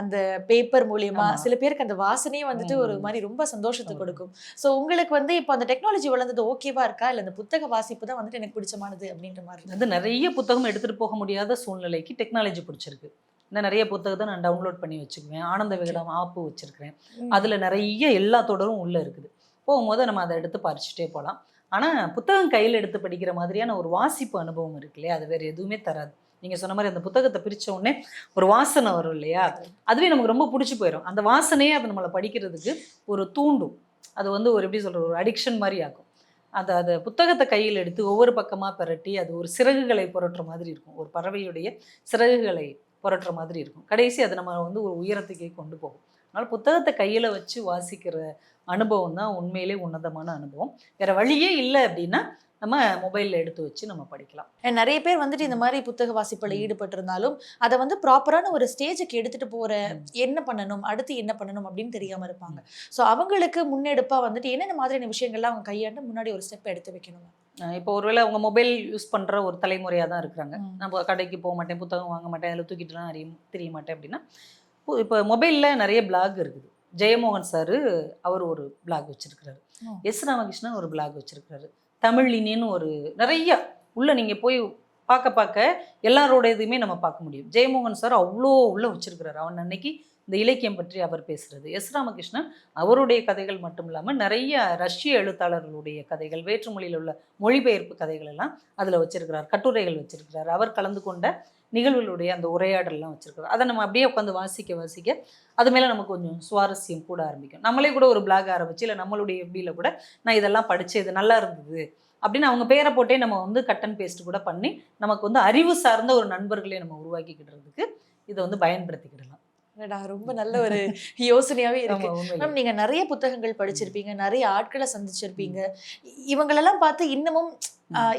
அந்த பேப்பர் மூலியமா. சில பேருக்கு அந்த வாசனையே வந்துட்டு ஒரு. மாதிரி ரொம்ப சந்தோஷத்தை. கொடுக்கும் சோ உங்களுக்கு வந்து இப்போ அந்த டெக்னாலஜி வளர்ந்தது ஓகேவா இருக்கா இல்ல இந்த புத்தக வாசிப்பு தான் வந்துட்டு எனக்கு பிடிச்சமானது அப்படின்ற மாதிரி? அது நிறைய புத்தகம் எடுத்துகிட்டு போக முடியாத சூழ்நிலைக்கு டெக்னாலஜி பிடிச்சிருக்கு இன்னும் நிறைய புத்தகத்தை நான் டவுன்லோட் பண்ணி வச்சுக்குவேன். ஆனந்த விகடம் ஆப்பு வச்சிருக்கிறேன். அதில் நிறைய எல்லா தொடரும் உள்ளே இருக்குது. போகும்போது நம்ம அதை எடுத்து பறிச்சுட்டே போகலாம் ஆனால் புத்தகம் கையில் எடுத்து படிக்கிற மாதிரியான ஒரு வாசிப்பு அனுபவம் இருக்கு இல்லையா? அது வேறு எதுவுமே தராது. நீங்கள் சொன்ன மாதிரி அந்த புத்தகத்தை பிரிச்ச உடனே ஒரு வாசனை வரும் இல்லையா? அதுவே நமக்கு ரொம்ப பிடிச்சி போயிடும் அந்த வாசனையே அது நம்மளை படிக்கிறதுக்கு ஒரு தூண்டும். அது வந்து ஒரு எப்படி சொல்கிறது ஒரு அடிக்ஷன் மாதிரி ஆகும் அந்த அந்த புத்தகத்தை கையில் எடுத்து ஒவ்வொரு பக்கமாக பிரட்டி அது ஒரு சிறகுகளை புரட்டுற மாதிரி இருக்கும். ஒரு பறவையுடைய சிறகுகளை புரட்டுற மாதிரி இருக்கும். கடைசி அது நம்ம வந்து ஒரு உயரத்துக்கே கொண்டு போகும். அதனால் புத்தகத்தை கையில் வச்சு வாசிக்கிற அனுபவம் தான் உண்மையிலே உன்னதமான அனுபவம். வேற வழியே இல்லை அப்படின்னா நம்ம மொபைலில் எடுத்து வச்சு நம்ம படிக்கலாம். நிறைய பேர் வந்துட்டு இந்த மாதிரி புத்தக வாசிப்புல. ஈடுபட்டிருந்தாலும் அதை வந்து ப்ராப்பரான ஒரு ஸ்டேஜுக்கு எடுத்துட்டு போற ம். என்ன பண்ணணும் அடுத்து என்ன பண்ணணும் அப்படின்னு தெரியாம இருப்பாங்க. சோ அவங்களுக்கு முன்னெடுப்பா வந்துட்டு என்னென்ன மாதிரியான விஷயங்கள்லாம் அவங்க கையாண்டு முன்னாடி ஒரு ஸ்டெப் எடுத்து வைக்கணும்? இப்போ ஒருவேளை அவங்க மொபைல் யூஸ் பண்ணுற ஒரு தலைமுறையாக தான் இருக்கிறாங்க. நம்ம கடைக்கு போக மாட்டேன் புத்தகம் வாங்க மாட்டேன் அதில் தூக்கிட்டுலாம் அறிய தெரிய மாட்டேன் அப்படின்னா இப்போ- மொபைலில் நிறைய பிளாக் இருக்குது. ஜெயமோகன் சார் அவர் ஒரு பிளாக் வச்சிருக்கிறாரு. எஸ். ராமகிருஷ்ணன் ஒரு பிளாக் வச்சிருக்கிறாரு. தமிழினின்னு ஒரு நிறைய உள்ள நீங்கள் போய் பார்க்க பார்க்க எல்லாரோட இதுவுமே நம்ம பார்க்க முடியும். ஜெயமோகன் சார் அவ்வளோ உள்ள வச்சிருக்கிறாரு. அவன் அன்னைக்கு இந்த இலக்கியம் பற்றி அவர் பேசுகிறது எஸ். ராமகிருஷ்ணன் அவருடைய கதைகள் மட்டும் இல்லாமல் நிறைய ரஷ்ய எழுத்தாளர்களுடைய கதைகள் வேற்றுமொழியில் உள்ள மொழிபெயர்ப்பு கதைகள் எல்லாம் அதில் வச்சிருக்கிறார் கட்டுரைகள் வச்சிருக்கிறார். அவர் கலந்து கொண்ட நிகழ்வுகளுடைய அந்த உரையாடல்லாம் வச்சுருக்கிறோம் அதை நம்ம அப்படியே உட்காந்து வாசிக்க வாசிக்க அது மேலே நமக்கு கொஞ்சம் சுவாரஸ்யம் கூட ஆரம்பிக்கும். நம்மளே கூட ஒரு பிளாக் ஆரம்பிச்சு இல்லை நம்மளுடைய எப்படியில் கூட நான் இதெல்லாம் படித்தேன் இது நல்லா இருந்தது அப்படின்னு அவங்க பேரை போட்டே நம்ம வந்து கட் அண்ட் பேஸ்ட் கூட பண்ணி நமக்கு வந்து அறிவு சார்ந்த ஒரு நண்பர்களே நம்ம உருவாக்கிக்கிட்டுறதுக்கு இதை வந்து பயன்படுத்திக்கிடலாம். அடடா, ரொம்ப நல்ல ஒரு யோசனையாவே இருக்கு. மேம் நீங்க நிறைய புத்தகங்கள் படிச்சிருப்பீங்க நிறைய ஆட்களை சந்திச்சிருப்பீங்க. இவங்களெல்லாம் பார்த்து இன்னமும்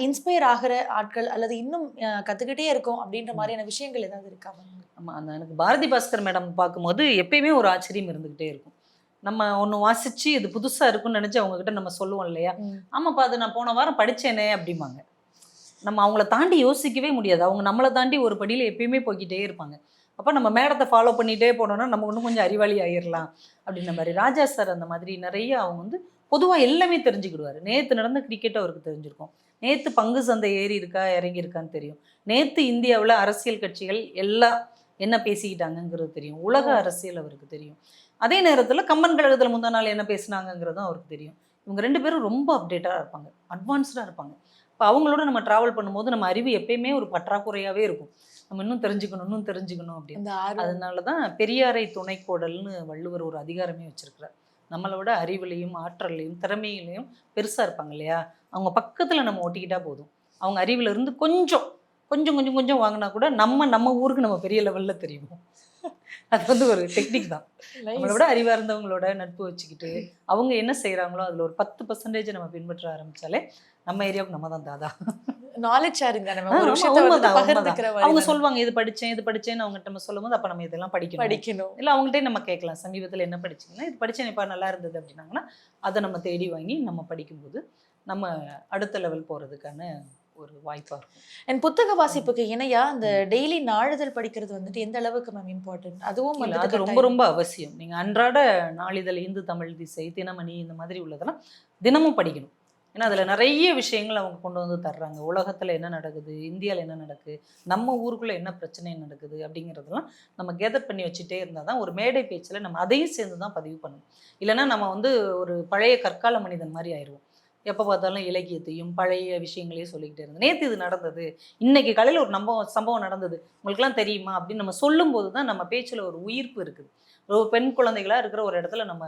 இன்ஸ்பயர் ஆகிற ஆட்கள் அல்லது இன்னும் கத்துக்கிட்டே இருக்கோம் அப்படின்ற மாதிரியான விஷயங்கள் ஏதாவது இருக்கா ஆமா அந்த எனக்கு பாரதி பாஸ்கர் மேடம் பார்க்கும்போது எப்பயுமே ஒரு ஆச்சரியம் இருந்துகிட்டே இருக்கும். நம்ம ஒன்று வாசிச்சு இது புதுசா இருக்கும்னு நினைச்சு அவங்க கிட்ட நம்ம சொல்லுவோம் இல்லையா. ஆமாப்பா அது நான் போன வாரம் படிச்சேனே அப்படிம்பாங்க. நம்ம அவங்கள தாண்டி யோசிக்கவே முடியாது. அவங்க நம்மளை தாண்டி ஒரு படியில எப்பயுமே போய்க்கிட்டே இருப்பாங்க. அப்போ நம்ம மேடத்தை ஃபாலோ பண்ணிட்டே போனோம்னா நம்ம இன்னும் கொஞ்சம் அறிவாளி ஆயிடலாம் அப்படின்ற மாதிரி. ராஜா சார் அந்த மாதிரி நிறைய அவங்க வந்து பொதுவாக எல்லாமே தெரிஞ்சுக்கிடுவார். நேற்று நடந்த கிரிக்கெட் அவருக்கு தெரிஞ்சிருக்கும். நேற்று பங்கு சந்தை ஏறி இருக்கா இறங்கி இருக்கான்னு தெரியும். நேற்று இந்தியாவில் அரசியல் கட்சிகள் எல்லாம் என்ன பேசிக்கிட்டாங்கங்கிறது தெரியும். உலக அரசியல் அவருக்கு தெரியும். அதே நேரத்தில் கம்பன் கழகத்தில் முந்தா நாள் என்ன பேசுனாங்கங்கிறதும் அவருக்கு தெரியும். இவங்க ரெண்டு பேரும் ரொம்ப அப்டேட்டாக இருப்பாங்க. அட்வான்ஸ்டாக இருப்பாங்க. இப்போ அவங்களோட நம்ம ட்ராவல் பண்ணும்போது நம்ம அறிவு எப்பயுமே ஒரு பற்றாக்குறையாகவே இருக்கும். நம்ம இன்னும் தெரிஞ்சுக்கணும் இன்னும் தெரிஞ்சுக்கணும் அப்படின்னு. அதனால தான் பெரியாரை துணைக்கோடல்னு வள்ளுவர் ஒரு அதிகாரமே வச்சிருக்கிறார். நம்மளை விட அறிவுலையும் ஆற்றல்லையும் திறமையிலையும் பெருசாக இருப்பாங்க இல்லையா? அவங்க பக்கத்தில் நம்ம ஒட்டிக்கிட்டா போதும். அவங்க அறிவுல இருந்து கொஞ்சம் கொஞ்சம் கொஞ்சம் கொஞ்சம் வாங்கினா கூட நம்ம நம்ம ஊருக்கு நம்ம பெரிய லெவலில் தெரியும். அது வந்து ஒரு டெக்னிக் தான். நம்மளை விட அறிவாக இருந்தவங்களோட நட்பு வச்சுக்கிட்டு அவங்க என்ன செய்கிறாங்களோ அதில் ஒரு பத்து பர்சன்டேஜ் நம்ம பின்பற்ற ஆரம்பிச்சாலே நம்ம ஏரியாவுக்கு நம்ம தான் தாதா. நாலேஜ் ஷேரிங் தானே ஆ, மேம் ஒரு ஆமா, விஷயத்தை வந்து உண்மைதான், பகிர்ந்துக்கிற அவங்க. சொல்லுவாங்க இது படிச்சேன் இது படிச்சேன்னு. அவங்ககிட்ட நம்ம சொல்லும்போது அப்போ நம்ம இதெல்லாம் படிக்கணும். படிக்கணும். இல்லை அவங்கள்ட்டே நம்ம கேட்கலாம் சமீபத்தில் என்ன படிச்சீங்கன்னா இது படிச்சேனேப்பா நல்லா இருந்தது அப்படின்னாங்கன்னா அதை நம்ம தேடி வாங்கி நம்ம படிக்கும்போது நம்ம அடுத்த லெவல் போகிறதுக்கான ஒரு வாய்ப்பாக இருக்கும். அண்ட் புத்தக வாசிப்புக்கு இணையா அந்த டெய்லி நாளிதழ் படிக்கிறது வந்துட்டு எந்த அளவுக்கு மேம் இம்பார்ட்டன்ட் அதுவும் இல்ல, அது ரொம்ப. ரொம்ப அவசியம். நீங்கள் அன்றாட நாளிதழ் இந்து தமிழ் திசை தினமணி இந்த மாதிரி உள்ளதெல்லாம் தினமும் படிக்கணும். ஏன்னா அதில் நிறைய விஷயங்கள் அவங்க கொண்டு வந்து தர்றாங்க. உலகத்தில் என்ன நடக்குது? இந்தியாவில் என்ன நடக்குது நம்ம ஊருக்குள்ளே என்ன பிரச்சனை நடக்குது? அப்படிங்கிறதெல்லாம் நம்ம கேதர் பண்ணி வச்சுட்டே இருந்தால் தான் ஒரு மேடை பேச்சில் நம்ம அதையும் சேர்ந்து தான் பதிவு பண்ணணும் இல்லைன்னா நம்ம வந்து ஒரு பழைய கற்கால மனிதன் மாதிரி ஆயிடுவோம் எப்போ பார்த்தாலும் இலக்கியத்தையும் பழைய விஷயங்களையும் சொல்லிக்கிட்டே இருந்தோம். நேற்று இது நடந்தது. இன்னைக்கு காலையில் ஒரு நம்ப சம்பவம் நடந்தது. உங்களுக்குலாம் தெரியுமா? அப்படின்னு நம்ம சொல்லும்போது தான் நம்ம பேச்சில் ஒரு உயிர்ப்பு இருக்குது. ஒரு பெண் குழந்தைகளாக இருக்கிற ஒரு இடத்துல நம்ம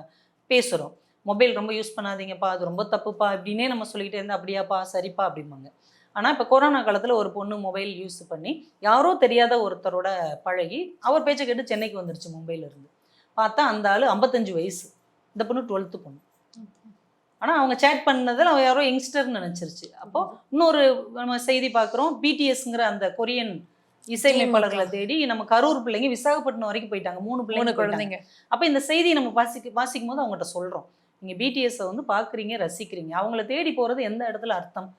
பேசுகிறோம் மொபைல் ரொம்ப யூஸ் பண்ணாதீங்கப்பா அது ரொம்ப தப்புப்பா இப்படின்னே நம்ம சொல்லிக்கிட்டே இருந்தால் அப்படியாப்பா சரிப்பா அப்படிம்பாங்க. ஆனால் இப்போ கொரோனா காலத்தில் ஒரு பொண்ணு மொபைல் யூஸ் பண்ணி யாரோ தெரியாத ஒருத்தரோட பழகி அவர் பேச்சை கேட்டு சென்னைக்கு வந்துருச்சு மும்பையில இருந்து. பார்த்தா அந்த ஆள் ஐம்பத்தஞ்சு வயசு. இந்த பொண்ணு டுவெல்த்து பொண்ணு. ஆனால் அவங்க சேட் பண்ணதில் அவ யாரோ யங்ஸ்டர்னு நினச்சிருச்சு. அப்போ இன்னொரு நம்ம செய்தி பார்க்குறோம். பிடிஎஸ்ங்கிற அந்த கொரியன் இசையமைப்பாளர்களை தேடி நம்ம கரூர் பிள்ளைங்க விசாகப்பட்டினம் வரைக்கும் போயிட்டாங்க. மூணு பிள்ளைங்க குழந்தைங்க குழந்தைங்க. அப்போ இந்த செய்தியை நம்ம வாசிக்க வாசிக்கும் போது அவங்ககிட்ட சொல்கிறோம் நீங்கள் பிடிஎஸ்ஸை வந்து பார்க்குறீங்க ரசிக்கிறீங்க. அவங்கள தேடி போகிறது எந்த இடத்துல அர்த்தம்?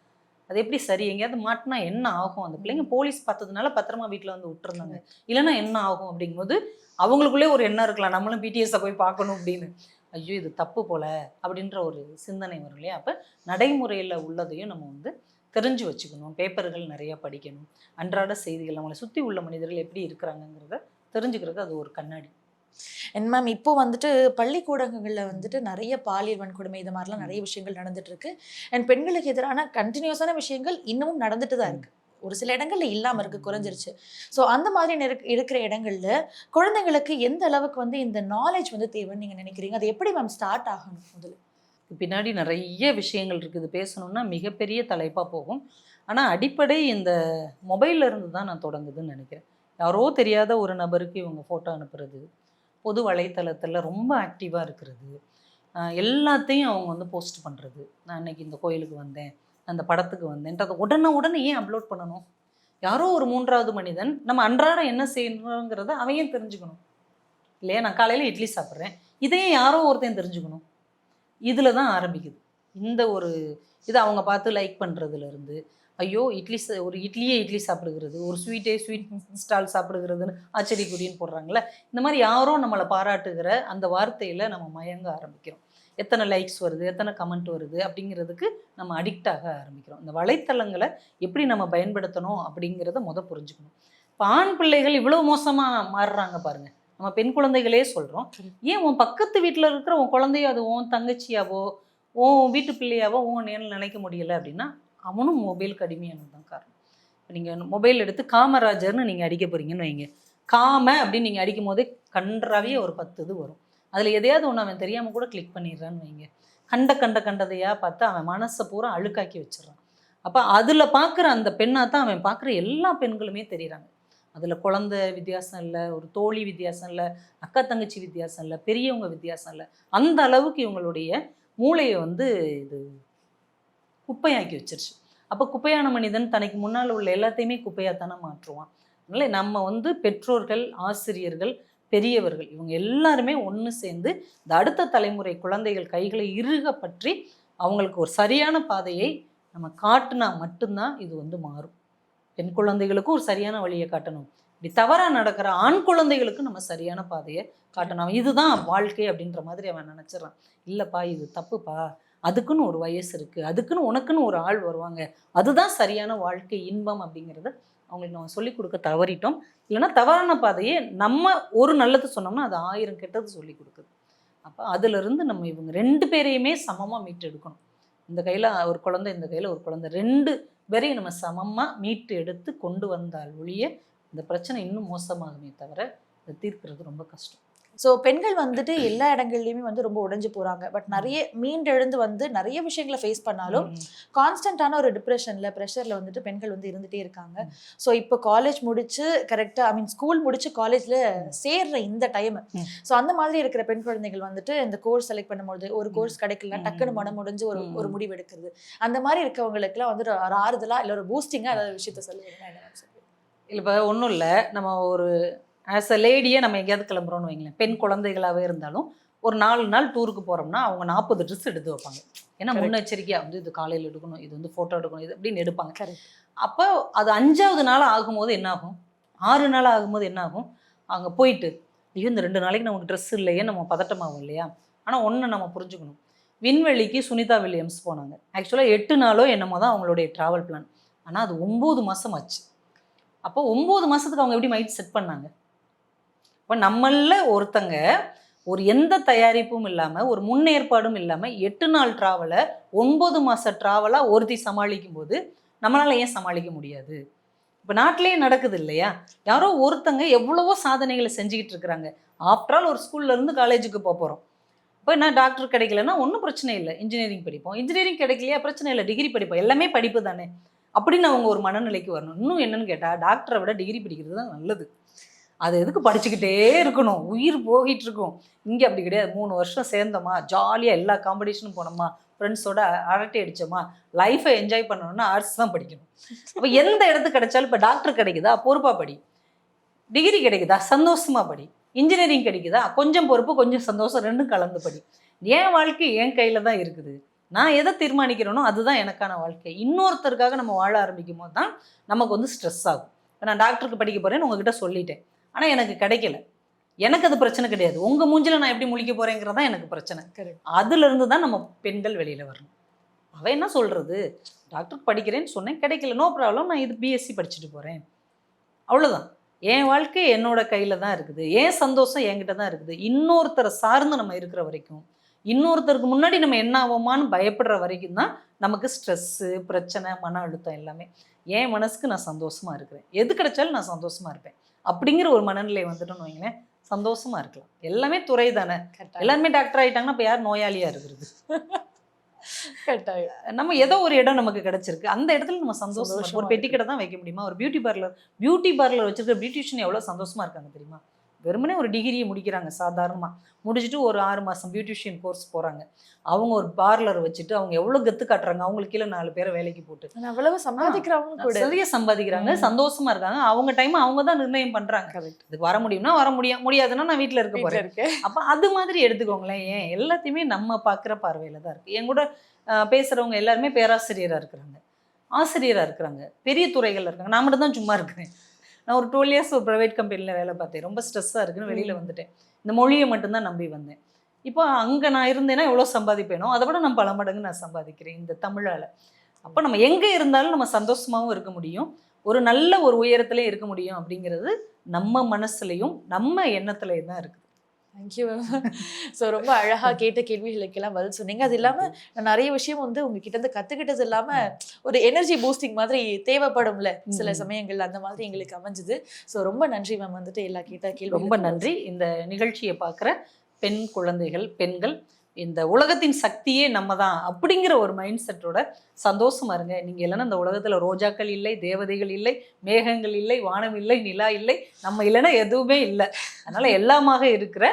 அது எப்படி சரி? எங்கேயாவது மாட்டினா என்ன ஆகும்? அந்த பிள்ளைங்க போலீஸ் பார்த்ததுனால பத்திரமா வீட்டில் வந்து விட்டுருந்தாங்க. இல்லைன்னா என்ன ஆகும் அப்படிங்கும்போது அவங்களுக்குள்ளே ஒரு எண்ணம் இருக்கலாம். நம்மளும் பிடிஎஸ்ஸை போய் பார்க்கணும் அப்படின்னு. ஐயோ இது தப்பு போல அப்படின்ற ஒரு சிந்தனை வரும் இல்லையா? அப்போ நடைமுறையில் உள்ளதையும் நம்ம வந்து தெரிஞ்சு வச்சுக்கணும். பேப்பர்கள் நிறைய படிக்கணும். அன்றாட செய்திகள் அவங்களை சுற்றி உள்ள மனிதர்கள் எப்படி இருக்கிறாங்கங்கிறத தெரிஞ்சுக்கிறது அது ஒரு கண்ணாடி. அண்ட் மேம் இப்போ வந்துட்டு பள்ளிக்கூடங்களில் வந்துட்டு நிறைய பாலியல் வன்கொடுமை இது மாதிரிலாம் நிறைய விஷயங்கள் நடந்துட்டு இருக்கு அண்ட் பெண்களுக்கு எதிரான கண்டினியூஸான விஷயங்கள் இன்னமும் நடந்துட்டு தான் இருக்கு. ஒரு சில இடங்கள்ல இல்லாம இருக்கு குறைஞ்சிருச்சு. ஸோ அந்த மாதிரி இருக்கிற இடங்கள்ல குழந்தைங்களுக்கு எந்த அளவுக்கு வந்து இந்த நாலேஜ் வந்து தேவைன்னு நீங்க நினைக்கிறீங்க? அது எப்படி மேம் ஸ்டார்ட் ஆகணும் முதல்ல? பின்னாடி நிறைய விஷயங்கள் இருக்குது. பேசணும்னா மிகப்பெரிய தலைப்பாக போகும். ஆனால் அடிப்படை இந்த மொபைல்ல இருந்து தான் நான் தொடங்குதுன்னு நினைக்கிறேன். யாரோ தெரியாத ஒரு நபருக்கு இவங்க ஃபோட்டோ அனுப்புறது பொது வலைத்தளத்தில் ரொம்ப ஆக்டிவாக இருக்கிறது. எல்லாத்தையும் அவங்க வந்து போஸ்ட் பண்ணுறது நான் இன்றைக்கி இந்த கோயிலுக்கு வந்தேன் அந்த படத்துக்கு வந்தேன்ட்டு உடனே உடனே ஏன் அப்லோட் பண்ணணும்? யாரோ ஒரு மூன்றாவது மனிதன் நம்ம அன்றாடம் என்ன செய்யணுங்கிறத அவையும் தெரிஞ்சுக்கணும். இல்லையா? நான் காலையில் இட்லி சாப்பிட்றேன். இதையே யாரோ ஒருத்தன் தெரிஞ்சுக்கணும். இதில் தான் ஆரம்பிக்குது. இந்த ஒரு இதை அவங்க பார்த்து லைக் பண்ணுறதுலேருந்து ஐயோ இட்லி ஒரு இட்லியே இட்லி சாப்பிடுகிறது ஒரு ஸ்வீட்டே ஸ்வீட் ஸ்டால் சாப்பிடுகிறதுன்னு ஆச்சரியக்குடின்னு போடுறாங்கல்ல? இந்த மாதிரி யாரோ நம்மளை பாராட்டுகிற அந்த வார்த்தையில் நம்ம மயங்க ஆரம்பிக்கிறோம். எத்தனை லைக்ஸ் வருது எத்தனை கமெண்ட் வருது அப்படிங்கிறதுக்கு நம்ம அடிக்ட் ஆக ஆரம்பிக்கிறோம். இந்த வலைத்தளங்களை எப்படி நம்ம பயன்படுத்தணும் அப்படிங்கிறத முத புரிஞ்சுக்கணும். இப்போ ஆண் பிள்ளைகள் இவ்வளோ மோசமாக மாறுறாங்க பாருங்க. நம்ம பெண் குழந்தைகளே சொல்கிறோம் ஏன் உன் பக்கத்து வீட்டில் இருக்கிற உன் குழந்தையோ அது உன் தங்கச்சியாவோ உன் வீட்டு பிள்ளையாவோ உன் நேரில் நினைக்க முடியல அப்படின்னா அவனும் மொபைலுக்கு அடிமையானது தான் காரணம். இப்போ நீங்கள் மொபைல் எடுத்து காமராஜர்னு நீங்கள் அடிக்க போகிறீங்கன்னு வைங்க. காம அப்படின்னு நீங்கள் அடிக்கும் போதே கன்றாவே ஒரு பத்து இது வரும். அதில் எதையாவது ஒன்று அவன் தெரியாமல் கூட கிளிக் பண்ணிடுறான்னு வைங்க. கண்ட கண்ட கண்டதையாக பார்த்து அவன் மனசை பூரா அழுக்காக்கி வச்சிடறான். அப்போ அதில் பார்க்குற அந்த பெண்ணாக தான் அவன் பார்க்குற எல்லா பெண்களுமே தெரியுறாங்க. அதில் குழந்தை வித்தியாசம் இல்லை ஒரு தோழி வித்தியாசம் இல்லை அக்கா தங்கச்சி வித்தியாசம் இல்லை பெரியவங்க வித்தியாசம் இல்லை. அந்த அளவுக்கு இவங்களுடைய மூளையை வந்து இது குப்பையாக்கி வச்சிருச்சு. அப்போ குப்பையான மனிதன் தனக்கு முன்னால் உள்ள எல்லாத்தையுமே குப்பையாக தானே மாற்றுவான். அதனால நம்ம வந்து பெற்றோர்கள் ஆசிரியர்கள் பெரியவர்கள் இவங்க எல்லாருமே ஒன்று சேர்ந்து இந்த அடுத்த தலைமுறை குழந்தைகள் கைகளை இறுக பற்றி அவங்களுக்கு ஒரு சரியான பாதையை நம்ம காட்டினா மட்டும்தான் இது வந்து மாறும். பெண் குழந்தைகளுக்கும் ஒரு சரியான வழியை காட்டணும். இப்படி தவறாக நடக்கிற ஆண் குழந்தைகளுக்கும் நம்ம சரியான பாதையை காட்டணும். இதுதான் வாழ்க்கை அப்படின்ற மாதிரி அவன் நினச்சிடறான். இல்லைப்பா இது தப்புப்பா. அதுக்குன்னு ஒரு வயசு இருக்குது அதுக்குன்னு உனக்குன்னு ஒரு ஆள் வருவாங்க. அதுதான் சரியான வாழ்க்கை இன்பம் அப்படிங்கிறத அவங்களுக்கு நம்ம சொல்லிக் கொடுக்க தவறிட்டோம். இல்லைன்னா தவறான பாதையே நம்ம ஒரு நல்லது சொன்னோம்னா அது ஆயிரம் கெட்டது சொல்லி கொடுக்குது. அப்போ அதிலிருந்து நம்ம இவங்க ரெண்டு பேரையுமே சமமாக மீட்டு எடுக்கணும் இந்த கையில் ஒரு குழந்தை இந்த கையில் ஒரு குழந்தை. ரெண்டு பேரையும் நம்ம சமமாக மீட்டு எடுத்து கொண்டு வந்தால் ஒழிய இந்த பிரச்சனை இன்னும் மோசமாகுமே தவிர இதை தீர்க்கிறது ரொம்ப கஷ்டம். ஸோ பெண்கள் வந்துட்டு எல்லா இடங்கள்லயுமே வந்து ரொம்ப உடைஞ்சு போறாங்க பட் நிறைய மீண்டெழுந்து வந்து நிறைய விஷயங்களை ஃபேஸ் பண்ணாலும். கான்ஸ்டன்டான ஒரு டிப்ரெஷன்ல ப்ரெஷர்ல வந்துட்டு பெண்கள் வந்து இருந்துட்டே இருக்காங்க. ஸோ இப்போ காலேஜ் முடிச்சு கரெக்டா ஐ மீன் ஸ்கூல் முடிச்சு காலேஜ்ல சேர்ற இந்த டைம். ஸோ அந்த மாதிரி இருக்கிற பெண் குழந்தைகள் வந்துட்டு இந்த கோர்ஸ் செலக்ட் பண்ணும்போது ஒரு கோர்ஸ் கிடைக்கல ம். டக்குன்னு மனம் முடிஞ்சு ஒரு. ஒரு முடிவு எடுக்கிறது அந்த மாதிரி இருக்கவங்களுக்குலாம் வந்துட்டு ஒரு ஆறுதலா இல்ல ஒரு பூஸ்டிங்கா ஏதாவது விஷயத்த சொல்லுவீங்கன்னா என்ன? இல்லை இப்போ ஒன்றும் இல்லை நம்ம ஒரு ஆஸ் அ லேடியே நம்ம எங்கேயாவது கிளம்புறோம்னு வைங்களேன். பெண் குழந்தைகளாகவே இருந்தாலும் ஒரு நாலு நாள் டூருக்கு போகிறோம்னா அவங்க நாற்பது ட்ரெஸ் எடுத்து வைப்பாங்க. ஏன்னா. முன்னெச்சரிக்கையாக வந்து இது காலையில் எடுக்கணும் இது வந்து ஃபோட்டோ எடுக்கணும் இது அப்படின்னு எடுப்பாங்க. அப்போ அது அஞ்சாவது நாள் ஆகும்போது என்ன ஆகும்? ஆறு நாள் ஆகும்போது என்ன ஆகும்? அங்கே போயிட்டு ஐயோ இந்த ரெண்டு நாளைக்கு நமக்கு ட்ரெஸ் இல்லையே நம்ம பதட்டமாகும் இல்லையா? ஆனால் ஒன்று நம்ம புரிஞ்சுக்கணும். விண்வெளிக்கு சுனிதா வில்லியம்ஸ் போனாங்க. ஆக்சுவலாக எட்டு நாளோ என்னமோ தான் அவங்களுடைய ட்ராவல் பிளான் ஆனால் அது ஒம்பது மாதம் ஆச்சு. அப்போ ஒம்பது மாதத்துக்கு அவங்க எப்படி மைண்ட் செட் பண்ணாங்க? இப்போ நம்மள ஒருத்தங்க ஒரு எந்த தயாரிப்பும் இல்லாமல் ஒரு முன்னேற்பாடும் இல்லாமல் எட்டு நாள் ட்ராவலை ஒன்பது மாத ட்ராவலாக ஒருத்தி சமாளிக்கும் போது நம்மளால் ஏன் சமாளிக்க முடியாது? இப்போ நாட்டிலேயே நடக்குது இல்லையா? யாரோ ஒருத்தங்க எவ்வளவோ சாதனைகளை செஞ்சுக்கிட்டு இருக்கிறாங்க. ஆஃப்டர் ஆல் ஒரு ஸ்கூல்ல இருந்து காலேஜுக்கு போக போகிறோம் இப்போ நான் டாக்டர் கிடைக்கலன்னா ஒன்றும் பிரச்சனை இல்லை. இன்ஜினியரிங் படிப்போம். இன்ஜினியரிங் கிடைக்கலையா? பிரச்சனை இல்லை. டிகிரி படிப்போம். எல்லாமே படிப்பு தானே. அப்படின்னு அவங்க ஒரு மனநிலைக்கு வரணும். இன்னும் என்னன்னு கேட்டால் டாக்டரை விட டிகிரி படிக்கிறது தான் நல்லது. அது எதுக்கு படிச்சுக்கிட்டே இருக்கணும்? உயிர் போகிட்டு இருக்கும் இங்கே அப்படி கிடையாது. மூணு வருஷம் சேர்ந்தோமா? ஜாலியாக எல்லா காம்படிஷனும் போனோமா? ஃப்ரெண்ட்ஸோட அரட்டை அடித்தோமா லைஃப்பை என்ஜாய் பண்ணணும்னா ஆர்ட்ஸ் தான் படிக்கணும். அப்போ எந்த இடத்துக்கு கிடைச்சாலும் இப்போ டாக்டர் கிடைக்குதா? பொறுப்பாக படி. டிகிரி கிடைக்குதா? சந்தோஷமா படி. இன்ஜினியரிங் கிடைக்குதா? கொஞ்சம் பொறுப்பு கொஞ்சம் சந்தோஷம் ரெண்டும் கலந்து படி. என் வாழ்க்கை என் கையில் தான் இருக்குது. நான் எதை தீர்மானிக்கிறேனோ அதுதான் எனக்கான வாழ்க்கை. இன்னொருத்தருக்காக நம்ம வாழ ஆரம்பிக்கும் போது தான் நமக்கு வந்து ஸ்ட்ரெஸ் ஆகும். இப்போ நான் டாக்டருக்கு படிக்க போகிறேன்னு உங்ககிட்ட சொல்லிட்டேன். ஆனால் எனக்கு கிடைக்கல. எனக்கு அது பிரச்சனை கிடையாது. உங்கள் மூஞ்சில நான் எப்படி முழிக்க போகிறேங்கிறது தான் எனக்கு பிரச்சனை. Correct. அதுலேருந்து தான் நம்ம பெண்கள் வெளியில் வரணும். அவன் என்ன சொல்கிறது டாக்டருக்கு படிக்கிறேன்னு சொன்னேன் கிடைக்கல. நோ ப்ராப்ளம் நான் இது பிஎஸ்சி படிச்சுட்டு போகிறேன் அவ்வளோதான் என் வாழ்க்கை என்னோட கையில் தான் இருக்குது. என் சந்தோஷம் என்கிட்ட தான் இருக்குது. இன்னொருத்தரை சார்ந்து நம்ம இருக்கிற வரைக்கும் இன்னொருத்தருக்கு முன்னாடி நம்ம என்ன ஆவோமான்னு பயப்படுற வரைக்கும் தான் நமக்கு ஸ்ட்ரெஸ்ஸு பிரச்சனை மன அழுத்தம் எல்லாமே. என் மனசுக்கு நான் சந்தோஷமா இருக்கிறேன். எது கிடைச்சாலும் நான் சந்தோஷமா இருப்பேன். அப்படிங்கிற ஒரு மனநிலை வந்துட்டோம்னு வைங்களேன் சந்தோஷமா இருக்கலாம் எல்லாமே துறை தானே. எல்லாருமே டாக்டர் ஆயிட்டாங்கன்னா இப்போ யார் நோயாளியா இருக்கிறது. நம்ம ஏதோ ஒரு இடம் நமக்கு கிடைச்சிருக்கு அந்த இடத்துல நம்ம சந்தோஷமா. ஒரு பெட்டி கடை தான் வைக்க முடியுமா ஒரு பியூட்டி பார்லர் பியூட்டி பார்லர் வச்சிருக்க பியூட்டிஷியன் எவ்வளோ சந்தோஷமா இருக்காங்க தெரியுமா வெறுமனே ஒரு டிகிரியை முடிக்கிறாங்க சாதாரணமா. முடிச்சுட்டு ஒரு ஆறு மாசம் பியூட்டிஷியன் கோர்ஸ் போறாங்க. அவங்க ஒரு பார்லர் வச்சுட்டு அவங்க எவ்வளோ கெத்து காட்டுறாங்க? அவங்களுக்கு கீழே நாலு பேரை வேலைக்கு போட்டு. அவ்வளவு சம்பாதிக்கிறவங்க கூட. சரியா சம்பாதிக்கிறாங்க. சந்தோஷமா இருக்காங்க. அவங்க டைம் அவங்க தான் நிர்ணயம் பண்றாங்க. கரெக்ட் இதுக்கு வர முடியும்னா வர முடியும் முடியாதுன்னா நான் வீட்டில் இருக்க இருக்கு அப்போ அது மாதிரி எடுத்துக்கோங்களேன். ஏன்? எல்லாத்தையுமே நம்ம பார்க்குற பார்வையில் தான் இருக்குது என் கூட அஹ், பேசுறவங்க எல்லாருமே பேராசிரியராக இருக்கிறாங்க. ஆசிரியராக இருக்கிறாங்க. பெரிய துறைகள் இருக்காங்க. நான் மட்டும் தான் சும்மா இருக்கிறேன். நான் ஒரு டுவெல் இயர்ஸ் ஒரு ப்ரைவேட் கம்பெனியில் வேலை பார்த்தேன். ரொம்ப ஸ்ட்ரெஸ்ஸாக இருக்குன்னு வெளியில். வந்துட்டேன். இந்த மொழியை மட்டும்தான் நம்பி வந்தேன். இப்போ அங்கே நான் இருந்தேன்னா எவ்வளோ சம்பாதிப்பேனோ அதை விட நான் பல மடங்கு நான் சம்பாதிக்கிறேன் இந்த தமிழால். அப்போ நம்ம எங்கே இருந்தாலும் நம்ம சந்தோஷமாகவும் இருக்க முடியும். ஒரு நல்ல ஒரு உயரத்துலேயும் இருக்க முடியும் அப்படிங்கிறது நம்ம மனசுலையும் நம்ம எண்ணத்துலையும் தான் இருக்குது. தேங்க்யூ ஸோ ரொம்ப அழகா கேட்ட கேள்விகளுக்கெல்லாம் பதில் சொன்னீங்க. அது இல்லாம நான் நிறைய விஷயம் வந்து உங்ககிட்ட இருந்து கத்துக்கிட்டது இல்லாம ஒரு எனர்ஜி பூஸ்டிங் மாதிரி தேவைப்படும்ல சில. சமயங்கள் அந்த மாதிரி எங்களுக்கு அமைஞ்சுது. ஸோ ரொம்ப நன்றி மேம் வந்துட்டு எல்லா கேட்ட கேள்வி ரொம்ப நன்றி. இந்த நிகழ்ச்சியை பார்க்குற பெண் குழந்தைகள் பெண்கள் இந்த உலகத்தின் சக்தியே நம்ம தான் அப்படிங்கிற ஒரு மைண்ட் செட்டோட சந்தோஷமா இருங்க. நீங்கள் இல்லைன்னா இந்த உலகத்தில் ரோஜாக்கள் இல்லை தேவதைகள் இல்லை மேகங்கள் இல்லை வானம் இல்லை நிலா இல்லை நம்ம இல்லைன்னா எதுவுமே இல்லை. அதனால எல்லாமாக இருக்கிற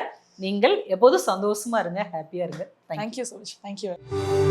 நீங்கள் எப்போதும் சந்தோஷமா இருங்க ஹாப்பியாக இருங்க. Thank you thank you so much thank you